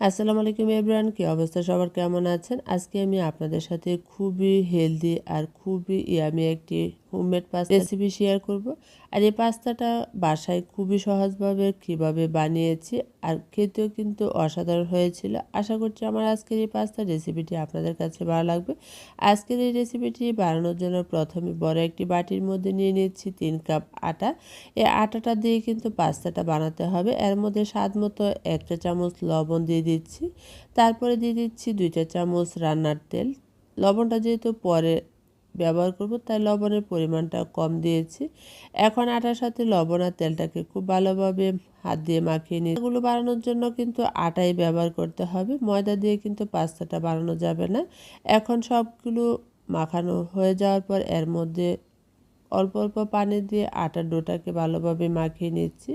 আসসালামু আলাইকুম এভরিওয়ান, কি অবস্থা? সবার কেমন আছেন? আজকে আমি আপনাদের সাথে খুবই হেলদি আর খুবই ইয়ামি একটি হোমমেড পাস্তা রেসিপি শেয়ার করব। আর এই পাস্তাটা বাসায় খুবই সহজভাবে কীভাবে বানিয়েছি আর খেতেও কিন্তু অসাধারণ হয়েছিল। আশা করছি আমার আজকের এই পাস্তা রেসিপিটি আপনাদের কাছে ভালো লাগবে। আজকের এই রেসিপিটি বানানোর জন্য প্রথমে বড় একটি বাটির মধ্যে নিয়ে নিচ্ছি তিন কাপ আটা। এই আটাটা দিয়ে কিন্তু পাস্তাটা বানাতে হবে। এর মধ্যে স্বাদ মতো একটা চামচ লবণ দিয়ে দিচ্ছি। তারপরে দিয়ে দিচ্ছি দুইটা চামচ রান্নার তেল। লবণটা যেহেতু পরে ব্যবহার করব, তাই লবণের পরিমাণটা কম দিয়েছি। এখন আটার সাথে লবণ আর তেলটাকে খুব ভালোভাবে হাত দিয়ে মাখিয়ে নিই এগুলো বানানোর জন্য কিন্তু আটাই ব্যবহার করতে হবে। ময়দা দিয়ে কিন্তু পাস্তাটা বানানো যাবে না। এখন সবগুলো মাখানো হয়ে যাওয়ার পর এর মধ্যে অল্প অল্প পানি দিয়ে আটার ডোটাকে ভালোভাবে মাখিয়ে নিচ্ছি।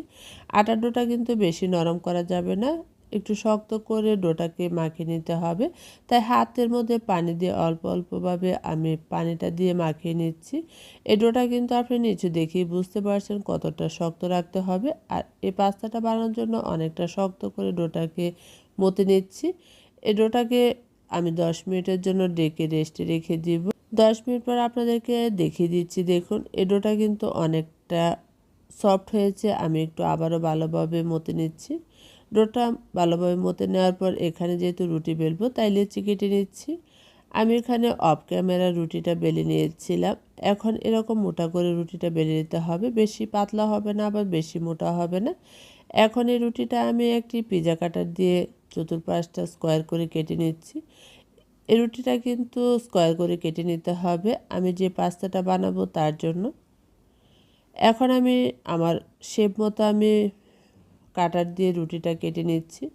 আটার ডোটা কিন্তু বেশি নরম করা যাবে না। একটু শক্ত করে ডোটাকে মাখিয়ে নিতে হবে। তাই হাতের মধ্যে পানি দিয়ে অল্প অল্পভাবে আমি পানিটা দিয়ে মাখিয়ে নিচ্ছি। এই ডোটা কিন্তু আপনি নিচে দেখেই বুঝতে পারছেন কতটা শক্ত রাখতে হবে। আর এই পাস্তাটা বানানোর জন্য অনেকটা শক্ত করে ডোটাকে মতে নিচ্ছি। এই ডোটাকে আমি দশ মিনিটের জন্য ডেকে রেস্টে রেখে দিব। দশ মিনিট পর আপনাদেরকে দেখিয়ে দিচ্ছি। দেখুন, এই ডোটা কিন্তু অনেকটা সফট হয়েছে। আমি একটু আবারও ভালোভাবে মতে নিচ্ছি। ডোটা ভালোভাবে মতে নেওয়ার পর এখানে যেহেতু রুটি বেলবো, তাই লেচি কেটে নিচ্ছি। আমি এখানে অফ ক্যামেরা রুটিটা বেলে নিয়েছিলাম। এখন এরকম মোটা করে রুটিটা বেলে নিতে হবে। বেশি পাতলা হবে না আবার বেশি মোটা হবে না। এখন এই রুটিটা আমি একটি পিজা কাটার দিয়ে চতুর্পাশটা স্কোয়ার করে কেটে নিচ্ছি। এই রুটিটা কিন্তু স্কোয়ার করে কেটে নিতে হবে। আমি যে পাস্তাটা বানাবো তার জন্য। এখন আমি আমার শেপ মতো আমি কাটার দিয়ে রুটিটা কেটে নিচ্ছি।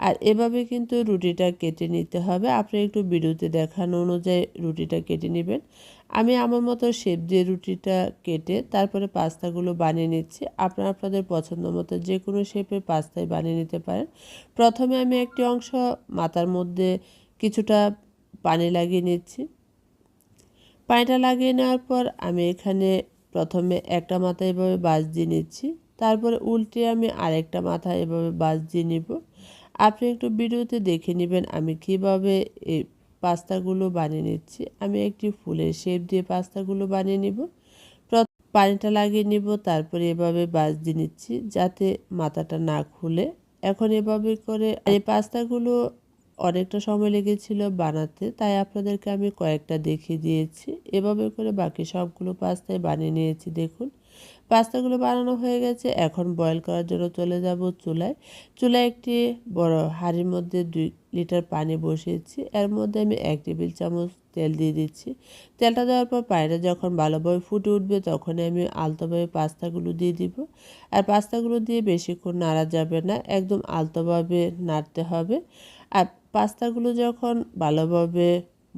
আর এভাবে কিন্তু রুটিটা কেটে নিতে হবে। আপনি একটু বিরুতে দেখানো অনুযায়ী রুটিটা কেটে নেবেন। আমি আমার মতো শেপ দিয়ে রুটিটা কেটে তারপরে পাস্তাগুলো বানিয়ে নিচ্ছি। আপনারা আপনাদের পছন্দ মতো যে কোনো শেপের পাস্তায় বানিয়ে নিতে পারেন। প্রথমে আমি একটি অংশ মাথার মধ্যে কিছুটা পানি লাগিয়ে নিচ্ছি। পানিটা লাগিয়ে নেওয়ার পর আমি এখানে প্রথমে একটা মাথা এভাবে বাজ দিয়ে নিচ্ছি। তারপরে উল্টে আমি আরেকটা মাথা এভাবে বাজ দিয়ে নিব। আপনি একটু ভিডিওতে দেখে নেবেন আমি কীভাবে এই পাস্তাগুলো বানিয়ে নিচ্ছি। আমি একটি ফুলের শেপ দিয়ে পাস্তাগুলো বানিয়ে নিব। পানিটা লাগিয়ে নিব, তারপরে এভাবে বাজ দিয়ে নিচ্ছি যাতে মাথাটা না খুলে। এখন এভাবে করে এই পাস্তাগুলো অনেকটা সময় লেগেছিল বানাতে, তাই আপনাদেরকে আমি কয়েকটা দেখিয়ে দিয়েছি। এভাবে করে বাকি সবগুলো পাস্তায় বানিয়ে নিয়েছি, দেখুন। পাস্তাগুলো বানানো হয়ে গেছে। এখন বয়েল করার জন্য চলে যাব চুলায়। চুলায় একটি বড় হাঁড়ির মধ্যে দুই লিটার পানি বসিয়েছি। এর মধ্যে আমি এক টেবিল চামচ তেল দিয়ে দিচ্ছি। তেলটা দেওয়ার পর পানিটা যখন ভালোভাবে ফুটে উঠবে তখনই আমি আলতোভাবে পাস্তাগুলো দিয়ে দিব। আর পাস্তাগুলো দিয়ে বেশিক্ষণ নাড়া যাবে না, একদম আলতোভাবে নাড়তে হবে। আর পাস্তাগুলো যখন ভালোভাবে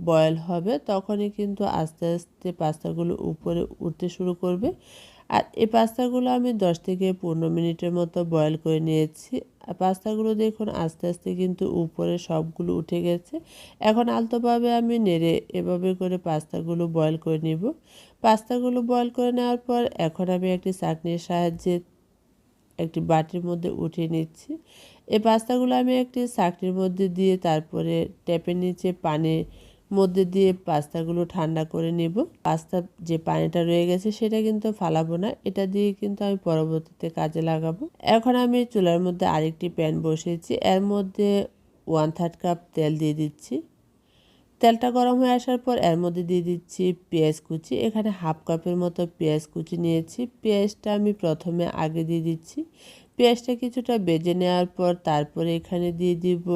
বয়েল হবে তখনই কিন্তু আস্তে আস্তে পাস্তাগুলো উপরে উঠতে শুরু করবে। আর এই পাস্তাগুলো আমি দশ থেকে পনেরো মিনিটের মতো বয়েল করে নিয়েছি। পাস্তাগুলো দেখুন আস্তে আস্তে কিন্তু উপরে সবগুলো উঠে গেছে। এখন আলতোভাবে আমি নেড়ে এভাবে করে পাস্তাগুলো বয়েল করে নিব। পাস্তাগুলো বয়েল করে নেওয়ার পর এখন আমি একটি চাটনির সাহায্যে একটি বাটির মধ্যে উঠিয়ে নিচ্ছি। এই পাস্তাগুলো আমি একটি চাকরির মধ্যে দিয়ে তারপরে ট্যাপের নিচে পানি মধ্যে দিয়ে পাস্তাগুলো ঠান্ডা করে নেব। পাস্তা যে পানিটা রয়ে গেছে সেটা কিন্তু ফালাবো না। এটা দিয়ে কিন্তু আমি পরবর্তীতে কাজে লাগাবো। এখন আমি চুলার মধ্যে আরেকটি প্যান বসিয়েছি। এর মধ্যে ওয়ান থার্ড কাপ তেল দিয়ে দিচ্ছি। তেলটা গরম হয়ে আসার পর এর মধ্যে দিয়ে দিচ্ছি পেঁয়াজ কুচি। এখানে হাফ কাপের মতো পেঁয়াজ কুচি নিয়েছি। পেঁয়াজটা আমি প্রথমে আগে দিয়ে দিচ্ছি। পেঁয়াজটা কিছুটা বেজে নেওয়ার পর তারপরে এখানে দিয়ে দিব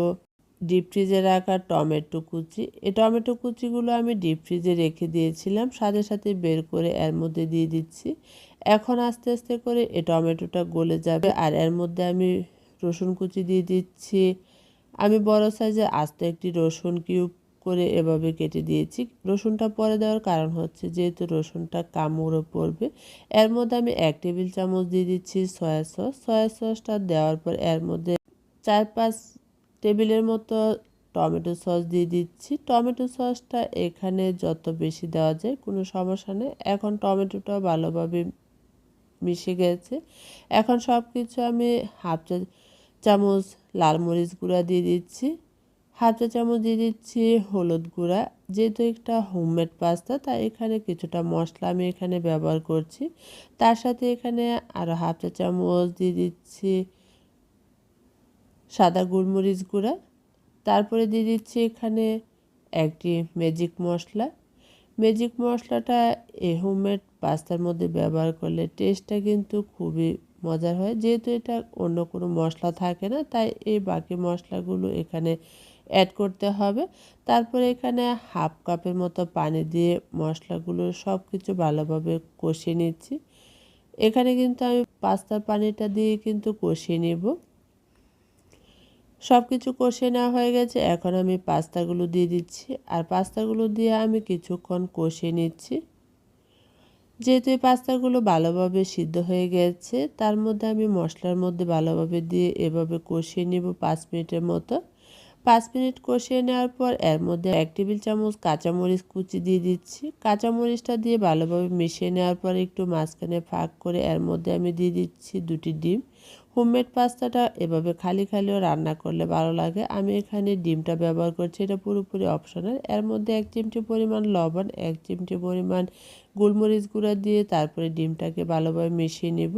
ডিপ ফ্রিজে রাখা টমেটো কুচি। এই টমেটো কুচিগুলো আমি ডিপ ফ্রিজে রেখে দিয়েছিলাম, সাথে সাথে বের করে এর মধ্যে দিয়ে দিচ্ছি। এখন আস্তে আস্তে করে এই টমেটোটা গলে যাবে আর এর মধ্যে আমি রসুন কুচি দিয়ে দিচ্ছি। আমি বড় সাইজে আস্তে একটি রসুন কিউব করে এভাবে কেটে দিয়েছি। রসুনটা পরে দেওয়ার কারণ হচ্ছে যেহেতু রসুনটা কামড়ে পড়বে, এর মধ্যে আমি এক টেবিল চামচ দিয়ে দিচ্ছি সয়া সস। সয়া সসটা দেওয়ার পর এর মধ্যে চার পাঁচ টেবিলের মতো টমেটো সস দিয়ে দিচ্ছি। টমেটো সসটা এখানে যত বেশি দেওয়া যায় কোনো সমস্যা নেই। এখন টমেটোটা ভালোভাবে মিশে গেছে। এখন সব কিছু আমি হাফ চা চামচ লাল মরিচ গুঁড়া দিয়ে দিচ্ছি। হাফ চা চামচ দিয়ে দিচ্ছি হলুদ গুঁড়া। যেহেতু একটা হোমমেড পাস্তা, তাই এখানে কিছুটা মশলা আমি এখানে ব্যবহার করছি। তার সাথে এখানে আরও হাফ চা চামচ দিয়ে দিচ্ছি সাদা গোলমরিচ গুঁড়া। তারপরে দিয়ে দিচ্ছি এখানে একটি ম্যাজিক মশলা। ম্যাজিক মশলাটা এ হোমমেড পাস্তার মধ্যে ব্যবহার করলে টেস্টটা কিন্তু খুবই মজার হয়। যেহেতু এটা অন্য কোনো মশলা থাকে না, তাই এই বাকি মশলাগুলো এখানে অ্যাড করতে হবে। তারপরে এখানে হাফ কাপের মতো পানি দিয়ে মশলাগুলো সব কিছু ভালোভাবে কষিয়ে নিচ্ছি। এখানে কিন্তু আমি পাস্তার পানিটা দিয়ে কিন্তু কষিয়ে নেব। সব কিছু কষিয়ে নেওয়া হয়ে গেছে। এখন আমি পাস্তাগুলো দিয়ে দিচ্ছি। আর পাস্তাগুলো দিয়ে আমি কিছুক্ষণ কষিয়ে নিচ্ছি। যেহেতু এই পাস্তাগুলো ভালোভাবে সিদ্ধ হয়ে গেছে, তার মধ্যে আমি মশলার মধ্যে ভালোভাবে দিয়ে এভাবে কষিয়ে নেব পাঁচ মিনিটের মতো। পাঁচ মিনিট কষিয়ে নেওয়ার পর এর মধ্যে এক টেবিল চামচ কাঁচামরিচ কুচি দিয়ে দিচ্ছি। কাঁচামরিচটা দিয়ে ভালোভাবে মিশিয়ে নেওয়ার পর একটু মাঝখানে ফাঁক করে এর মধ্যে আমি দিয়ে দিচ্ছি দুটি ডিম। হোমমেড পাস্তাটা এভাবে খালি খালিও রান্না করলে ভালো লাগে। আমি এখানে ডিমটা ব্যবহার করছি, এটা পুরোপুরি অপশনাল। এর মধ্যে এক চিমটি পরিমাণ লবণ, এক চিমটি পরিমাণ গোলমরিচ গুঁড়া দিয়ে তারপরে ডিমটাকে ভালোভাবে মিশিয়ে নেব।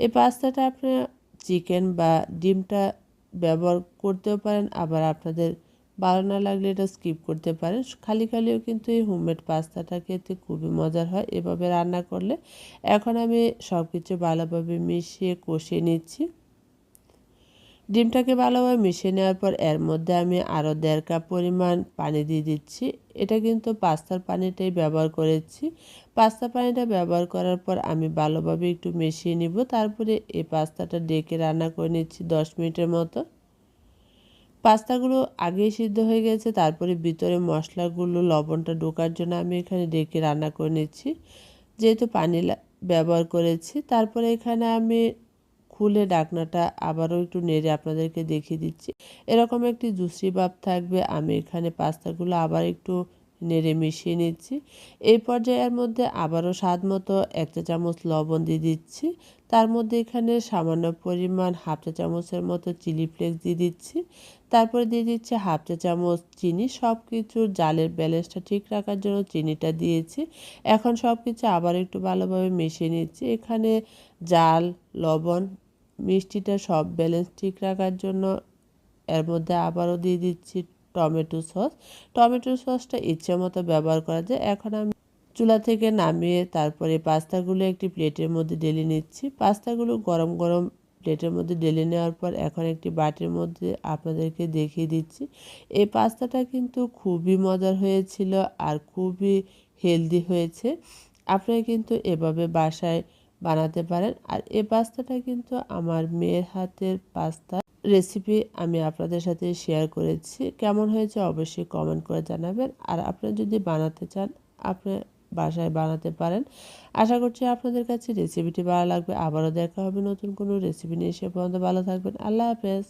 এই পাস্তাটা আপনার চিকেন বা ডিমটা ব্যবহার করতেও পারেন, আবার আপনাদের ভালো না লাগলে এটা স্কিপ করতে পারেন। খালি খালিও কিন্তু এই হোমমেড পাস্তাটা খেতে খুবই মজার হয়। এভাবে রান্না করলে এখন আমি সব কিছু ভালোভাবে মিশিয়ে কষিয়ে নিচ্ছি। ডিমটাকে ভালোভাবে মিশিয়ে নেওয়ার পর এর মধ্যে আমি আরও দেড় কাপ পরিমাণ পানি দিয়ে দিচ্ছি। এটা কিন্তু পাস্তার পানিটাই ব্যবহার করেছি। পাস্তা পানিটা ব্যবহার করার পর আমি ভালোভাবে একটু মিশিয়ে নিব। তারপরে এই পাস্তাটা ডেকে রান্না করে নিচ্ছি দশ মিনিটের মতো। পাস্তাগুলো আগেই সিদ্ধ হয়ে গেছে, তারপরে ভিতরে মশলাগুলো, লবণটা ঢোকার জন্য আমি এখানে ডেকে রান্না করে নিচ্ছি। যেহেতু পানি ব্যবহার করেছি, তারপরে এখানে আমি খুলে ডাকনাটা আবারও একটু নেড়ে আপনাদেরকে দেখিয়ে দিচ্ছি। এরকম একটি জুসি ভাব থাকবে, আমি এখানে পাস্তাগুলো আবার একটু নেড়ে মিশিয়ে নিচ্ছি। এই পর্যায়ের মধ্যে আবারও স্বাদ মতো এক চা চামচ লবণ দিয়ে দিচ্ছি। তার মধ্যে এখানে সামান্য পরিমাণ হাফ চা চামচের মতো চিলি ফ্লেক্স দিয়ে দিচ্ছি। তারপরে দিয়ে দিচ্ছি হাফ চা চামচ চিনি। সব কিছুর জালের ব্যালেন্সটা ঠিক রাখার জন্য চিনিটা দিয়েছি। এখন সব কিছু আবার একটু ভালোভাবে মিশিয়ে নিচ্ছি। এখানে জাল, লবণ, মিষ্টিটা সব ব্যালেন্স ঠিক রাখার জন্য এর মধ্যে আবারও দিয়ে দিচ্ছি টমেটো সস। টমেটো সসটা ইচ্ছে মতো ব্যবহার করা যায়। এখন আমি চুলা থেকে নামিয়ে তারপরে পাস্তাগুলো একটি প্লেটের মধ্যে ঢেলে নিচ্ছি। পাস্তাগুলো গরম গরম প্লেটের মধ্যে ঢেলে নেওয়ার পর এখন একটি বাটির মধ্যে আপনাদেরকে দেখিয়ে দিচ্ছি। এই পাস্তাটা কিন্তু খুবই মজার হয়েছিল আর খুবই হেলদি হয়েছে। আপনারা কিন্তু এভাবে বাসায় বানাতে পারেন। আর এই পাস্তাটা কিন্তু আমার মেয়ের হাতের পাস্তা। রেসিপি আমি আপনাদের সাথে শেয়ার করেছি। কেমন হয়েছে অবশ্যই কমেন্ট করে জানাবেন। আর আপনি যদি বানাতে চান, আপনি বাসায় বানাতে পারেন। আশা করছি আপনাদের কাছে রেসিপিটি ভালো লাগবে। আবারও দেখা হবে নতুন কোনো রেসিপি নিয়ে। সে পর্যন্ত ভালো থাকবেন। আল্লাহ হাফেজ।